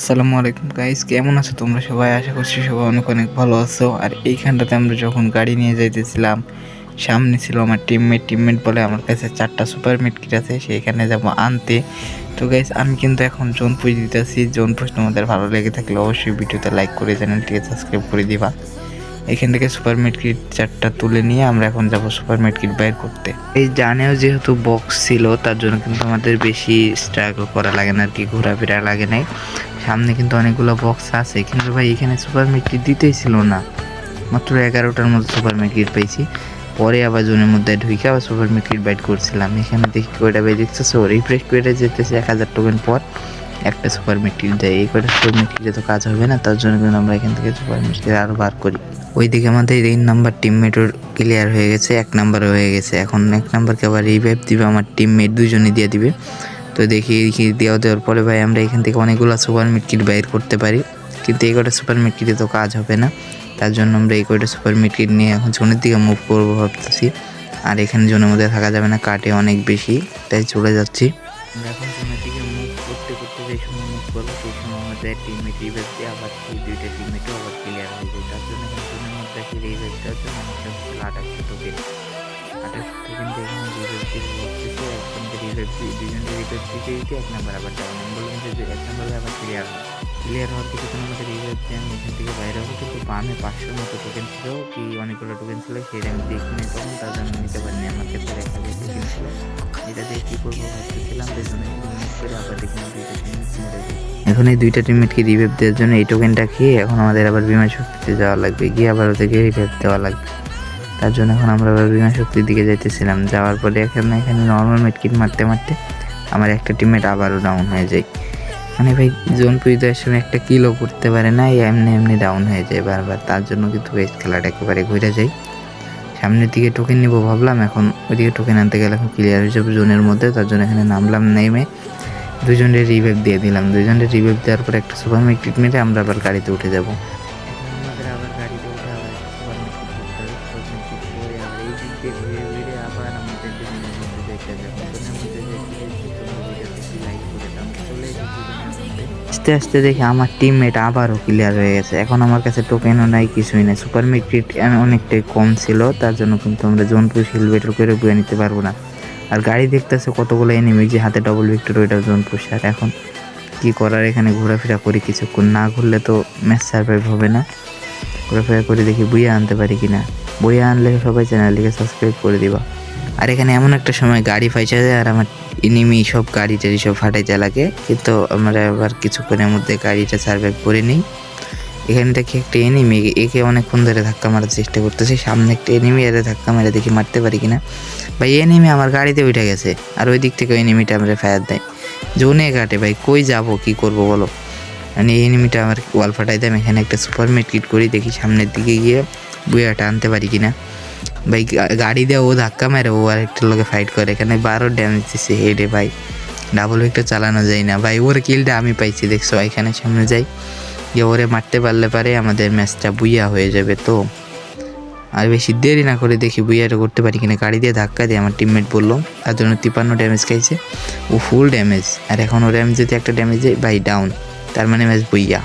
আসসালামু আলাইকুম গাইস কেমন আছো তোমরা? সবাই আশা করছি সবাই অনেক অনেক ভালো আছো। আর এইখানটাতে আমরা যখন গাড়ি নিয়ে যাইতেছিলাম, সামনে ছিল আমার টিমমেট টিমমেট বলে আমার কাছে চারটা সুপার কিট আছে, সেইখানে যাব আনতে। তো গাইস আমি কিন্তু এখন জোন পুজ দিতেছি। জোন পুজ তোমাদের ভালো লেগে থাকলে অবশ্যই ভিডিওতে লাইক করে চ্যানেলটিকে সাবস্ক্রাইব করে দিবা। এখান থেকে সুপার মিট কিট চারটা তুলে নিয়ে আমরা এখন যাব সুপার মিট কিট বাইর করতে। এই জানেও যেহেতু বক্স ছিল, তার জন্য কিন্তু আমাদের বেশি স্ট্রাগল করা লাগে না আর কি, ঘোরাফেরা লাগে নাই। সামনে কিন্তু অনেকগুলো বক্স আছে, কিন্তু ভাই এখানে সুপার কিট দিতেই ছিল না। মাত্র এগারোটার মতো সুপার কিট পেয়েছি পরে আবার জোনের মধ্যে ঢুকে আবার সুপার কিট বাইট করছিলাম। এখানে দেখি কয়টা ভাই দেখতেছো? রিফ্রেশ করে যেতেছে এক হাজার টোকেন পর। একটা সুপার কিট দেয়। এই কয়টা সুপার কিটে তো কাজ হবে না, তার জন্য কিন্তু আমরা এখান থেকে সুপার কিট আরও বার করি। ওইদিকে আমাদের তিন নাম্বার টিমমেটও ক্লিয়ার হয়ে গেছে, এক নাম্বার হয়ে গেছে। এখন এক নাম্বারকে আবার রিভাইভ দিবে, আমার টিমমেট দুজনে দিয়ে দিবে। তো দেখি দেওয়া দেওয়ার পরে ভাই আমরা এখান থেকে অনেকগুলো সুপার মিটকিট বাইর করতে পারি। কিন্তু এই কটা সুপার মিটকিটে তো কাজ হবে না, তার জন্য আমরা এই কয়টা সুপার মিটকিট নিয়ে এখন জোনের দিকে মুভ করব ভাবতেছি। আর এখানে জোনের মধ্যে থাকা যাবে না, কাটে অনেক বেশি, তাই চলে যাচ্ছি। আমাদের টিমমেট রিভেভ আবার সেই দুইটা টিমমেটও আবার ক্লিয়ার হয়ে যায়, তার জন্য জোনের মধ্যে রিভেভ দেওয়ার জন্য আমাদের হচ্ছে আঠাশশো টোকেন আঠাশশো টোকেন এখানে রিভেভ দিয়ে ভাবতেছি একজনকে রিভেভ দিয়ে দুজনকে রিভেভ দিতে দিতে এক নাম্বার আবার ডাউন আমি যে এক নাম্বারে আবার ক্লিয়ার হয় ক্লিয়ার হওয়ার কিছুক্ষণ রিভেভ দিয়ে আমি এখান থেকে বাইরে হব, কিন্তু বামে পাঁচশোর মতো টোকেন ছিল, কি অনেকগুলো টোকেন ছিল সেটা আমি দেখিনি তখন তার জন্য নিতে পারিনি আমার হাজার টোকেন ছিল এটা দিয়ে করব ভাবতেছিলাম এখন এই দুইটা টিমমেটকে রিভেভ দেওয়ার জন্য এই টোকেনটা খেয়ে এখন আমাদের আবার বিমান শক্তিতে যাওয়া লাগবে, গিয়ে আবার ওদেরকে রিভেভ দেওয়া লাগবে। তার জন্য এখন আমরা আবার বিমান শক্তির দিকে যাইতেছিলাম, যাওয়ার পরে এখানে এখানে নর্মাল মেটকিট মারতে মারতে আমার একটা টিমমেট আবারও ডাউন হয়ে যায়। মানে ভাই জোন পরিদর্শনে সময় একটা কিলও করতে পারে না এমনি এমনি ডাউন হয়ে যায় বারবার, তার জন্য কিন্তু এই খেলাটা একেবারে ঘুরে যায়। সামনের দিকে টোকেন নিব ভাবলাম, এখন ওইদিকে টোকেন আনতে গেলে এখন ক্লিয়ার হয়ে যাবে জোনের মধ্যে, তার জন্য এখানে নামলাম নেমে দুজনের রিভেভ দিয়ে দিলাম। দুজনের রিভেভ দেওয়ার পর একটা সুপার মিট ট্রিটমেন্টে আমরা আবার গাড়িতে উঠে যাব। আবার আমাদের আস্তে আস্তে দেখি আমার টিমমেট আবারও ক্লিয়ার হয়ে গেছে। এখন আমার কাছে টোকেনও নাই, কিছুই নাই। সুপার মিট অনেকটাই কম ছিল, তার জন্য কিন্তু আমরা জোনপুর হিলবেটার করে বয়ে নিতে পারব না। আর গাড়ি দেখতেছে কতগুলো এনিমি যে হাতে ডবল ভিক্টর ওইটা জোনপুর আর এখন কি করার, এখানে ঘোরাফেরা করি কিছুক্ষণ। না ঘুরলে তো ম্যাচ সার্ভাইভ হবে না। ঘোরাফেরা করে দেখি বইয়ে আনতে পারি কি না বইয়ে আনলে সবাই চ্যানেলটিকে সাবস্ক্রাইব করে দিবা। আর এখানে এমন একটা সময় গাড়ি পাইছে যায়, আর আমার এনিমি সব গাড়ি টাড়ি সব ফাটাইতে লাগে, কিন্তু আমরা আবার কিছুক্ষণের মধ্যে গাড়িটা সার্ভাইভ করে নিই। এখানে দেখি একটা এনিমি একে অনেকক্ষণ ধরে ধাক্কা মারার চেষ্টা করতেছে, সামনে একটা এনিমি এর ধাক্কা মেরে দেখি মারতে পারি কিনা। ভাই এনিমি আমার গাড়িতে উঠে গেছে, আর ওই দিক থেকে এনিমিটা আমরা ফায়ার দেয়। জোনে কাটে ভাই, কই যাব, কি করব বলো? মানে এই এনিমিটা আমার ওয়াল ফাটাই দেয় এখানে একটা সুপার মেট কিট করি, দেখি সামনের দিকে গিয়ে বুয়াটা আনতে পারি কিনা। ভাই গাড়ি দিয়ে ও ধাক্কা মেরে ও আর একটা লোকে ফাইট করে। এখানে বারো ড্যামেজ দিচ্ছে হেডে ভাই। ডাবল একটা চালানো যায় না। ভাই, ওর কিলটা আমি পাইছি, দেখছ? এখানে সামনে যাই। যে ওরে মারতে পারলে পারে, আমাদের ম্যাচটা বুইয়া হয়ে যাবে তো। আর বেশি দেরি না করে দেখি বুইয়াটা করতে পারি কিনা। গাড়ি দিয়ে ধাক্কা দিয়ে আমার টিমমেট বলল তার জন্য তিপান্ন ড্যামেজ খাইছে। ও ফুল ড্যামেজ আর এখন ও ড্যামেজ যদি একটা ড্যামেজ দেয় বাই ডাউন তার মানে ম্যাচ বুইয়া।